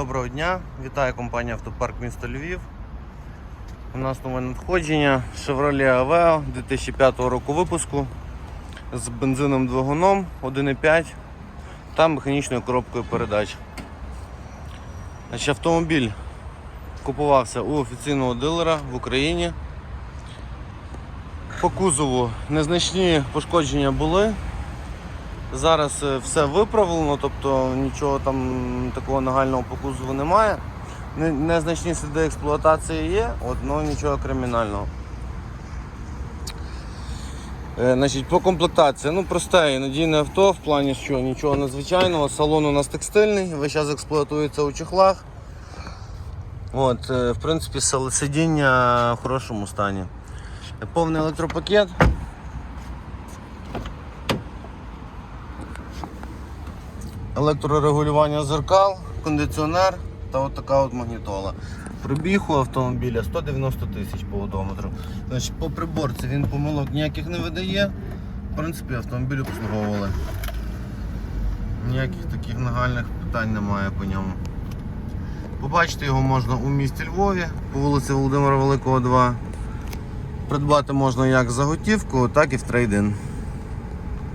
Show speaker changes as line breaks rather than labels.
Доброго дня, вітаю компанія Автопарк місто Львів. У нас нове надходження Chevrolet Aveo 2005 року випуску з бензином двигуном 1,5 та механічною коробкою передач. Значить, автомобіль купувався у офіційного дилера в Україні. По кузову незначні пошкодження були. Зараз е, все виправлено, тобто нічого там такого нагального по кузову немає. Незначні сліди експлуатації є, от, але нічого кримінального. Е, Значить, по комплектації, ну просте і надійне авто в плані, що нічого надзвичайного. Салон у нас текстильний, весь час експлуатується у чехлах. От, е, в принципі, сидіння в хорошому стані. Повний електропакет. Електрорегулювання зеркал, кондиціонер та от така от магнітола. Пробіг у автомобіля 190 тисяч по одометру. Значить, по приборці він помилок ніяких не видає. В принципі, автомобіль обслуговували. Ніяких таких нагальних питань немає по ньому. Побачити його можна у місті Львові по вулиці Володимира Великого, 2. Придбати можна як за готівку, так і в трейдин.